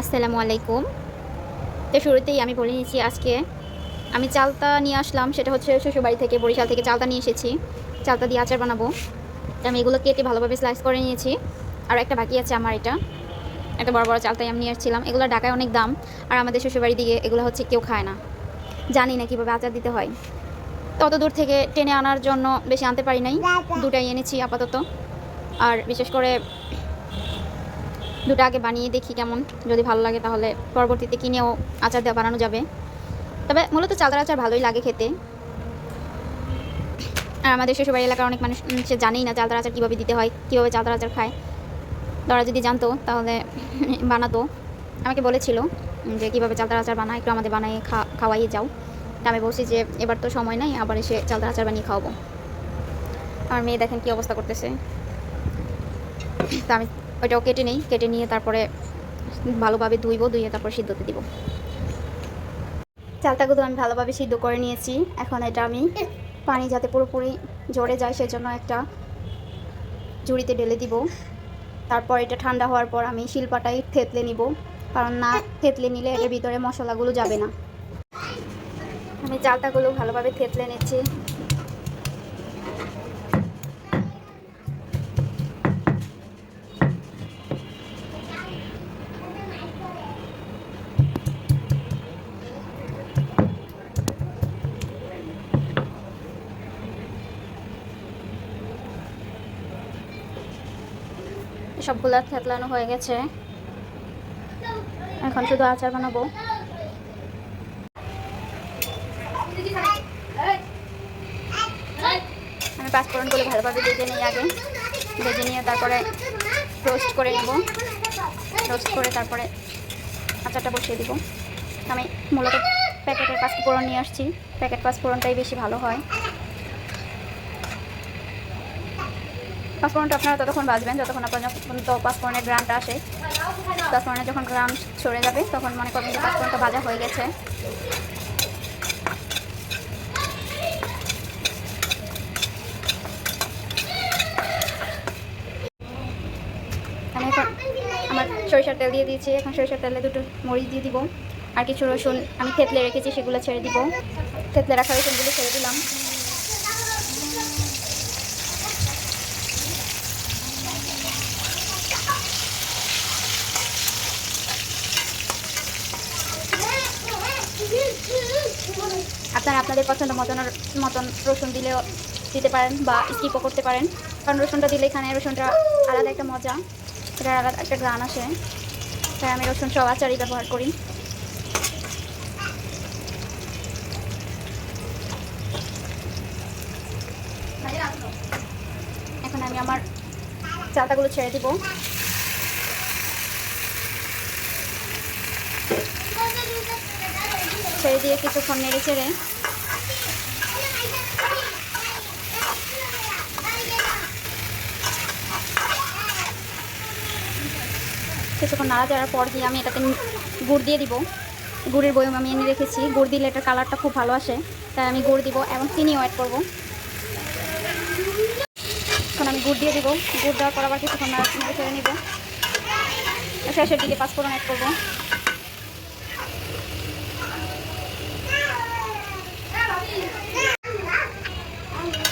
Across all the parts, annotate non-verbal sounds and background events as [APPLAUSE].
আসসালামু আলাইকুম। তো শুরুতেই আমি বলে নিয়েছি আজকে আমি চালতা নিয়ে আসলাম, সেটা হচ্ছে শ্বশুরবাড়ি থেকে বরিশাল থেকে চালতা নিয়ে এসেছি। চালতা দিয়ে আচার বানাবো। আমি এগুলো কেটে ভালোভাবে স্লাইস করে নিয়েছি। আর একটা বাকি আছে আমার এটা। একটা বড় বড় চালতাই আমি নিয়ে আসছিলাম। এগুলো ঢাকায় অনেক দাম। আর আমাদের শ্বশুরবাড়ি দিকে এগুলো হচ্ছে কেউ খায় না। জানি না কীভাবে আচার দিতে হয়। তত দূর থেকে টেনে আনার জন্য বেশি আনতে পারি নাই। দুটাই এনেছি আপাতত। আর বিশেষ করে দুটো আগে বানিয়ে দেখি কেমন। যদি ভালো লাগে তাহলে পরবর্তীতে কিনেও আচার দেওয়া বানানো যাবে। তবে মূলত চালতার আচার ভালোই লাগে খেতে। আর আমাদের শ্বশুরবাড়ি এলাকার অনেক মানুষ সে জানেই না চালতার আচার কীভাবে দিতে হয়, কীভাবে চালতার আচার খায়। তারা যদি জানতো তাহলে [LAUGHS] বানাতো। আমাকে বলেছিল যে কীভাবে চালতার আচার বানায়, একটু আমাদের বানিয়ে খাওয়াইয়ে যাও। তা আমি বলছি যে এবার তো সময় নাই, আবার এসে চালতার আচার বানিয়ে খাওয়াবো। আমার মেয়ে দেখেন কী অবস্থা করতেছে। তা আমি ওইটাও কেটে নিই, কেটে নিয়ে তারপরে ভালোভাবে ধুইব ধুয়ে তারপর সিদ্ধতে দিব। চালটাগুলো আমি ভালোভাবে সিদ্ধ করে নিয়েছি, এখন এটা আমি পানি যাতে পুরোপুরি ঝরে যায় সেজন্য একটা ঝুড়িতে ঢেলে দিব। তারপর এটা ঠান্ডা হওয়ার পর আমি শিলপাটাই থেতলে নিব, কারণ না থেতলে নিলে এর ভিতরে মশলাগুলো যাবে না। আমি চালটাগুলো ভালোভাবে থেতলে নিচ্ছি। সবগুলো থেতলানো হয়ে গেছে। এখন শুধু আচার বানাবো। আমি পাঁচফোড়নগুলো ভালোভাবে ভেজে নিই আগে। ভেজে নিয়ে তারপরে রোস্ট করে নেব। রোস্ট করে তারপরে আচারটা বসিয়ে দিব। আমি মূলত প্যাকেটের পাঁচফোড়ন নিয়ে আসছি। প্যাকেট পাঁচফোড়নটাই বেশি ভালো হয়। পাঁচফোড়নটা আপনারা ততক্ষণ বাজবেন যতক্ষণ আপনার পর্যন্ত পাঁচফোড়নের গ্রামটা আসে। পাঁচফোড়নের যখন গ্রাম সরে যাবে, তখন মনে করবেন যে পাঁচফোড়নটা ভাজা হয়ে গেছে। আমি এখন আমার সরিষার তেল দিয়ে দিয়েছি। এখন সরিষার তেলে দুটো মরিচ দিয়ে দিব। আর কিছু রসুন আমি থেতলে রেখেছি, সেগুলো ছেড়ে দিব। থেতলে রাখা রসুনগুলো ছেড়ে দিলাম। আপনারা আপনাদের পছন্দ মতন মতন রসুন দিলেও দিতে পারেন বা স্কিপও করতে পারেন। কারণ রসুনটা দিলে এখানে রসুনটা আলাদা একটা মজা এটা আলাদা একটা গ্রান আসে। তাই আমি রসুন সব আচারই ব্যবহার করি। এখন আমি আমার চাটাগুলো ছেড়ে দিব। ছেড়ে দিয়ে কিছুক্ষণ নেড়ে চেড়ে কিছুক্ষণ নাড়াচাড়ার পর দিয়ে আমি এটাতে গুড় দিয়ে দিব। গুড়ের বয়ম আমি এনে রেখেছি। গুড় দিলে এটার কালারটা খুব ভালো আসে। তাই আমি গুড় দিব এবং চিনিও অ্যাড করব। এখন আমি গুড় দিয়ে দিব। গুড় দেওয়ার পর আবার কিছুক্ষণ নাড়াচাড়া ছেড়ে নিব। শেষের দিকে পাঁচফোড়ন অ্যাড করব।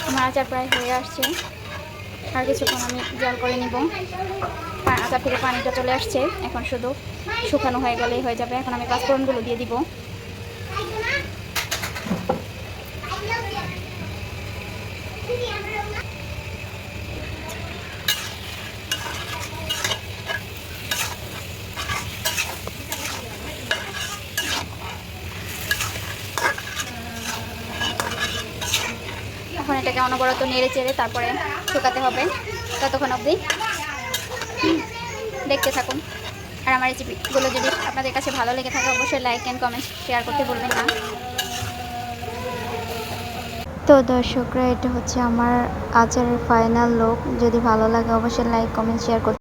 আমার আচার প্রায় হয়ে আসছে। আর কিছুক্ষণ আমি জল করে নিব। আচার থেকে পানিটা চলে আসছে। এখন শুধু শুকানো হয়ে গেলেই হয়ে যাবে। এখন আমি পাঁচফোড়নগুলো দিয়ে দিব। এটাকে অনবরত নেড়ে চেড়ে তারপরে শুকাতে হবে, ততক্ষণ অবধি। দেখতে থাকুন। আর আমার রেসিপিগুলো যদি আপনাদের কাছে ভালো লেগে থাকে, অবশ্যই লাইক অ্যান্ড কমেন্ট শেয়ার করতে বলবেন না। তো দর্শকরা, এটা হচ্ছে আমার আচারের ফাইনাল লোক যদি ভালো লাগে, অবশ্যই লাইক কমেন্ট শেয়ার করতে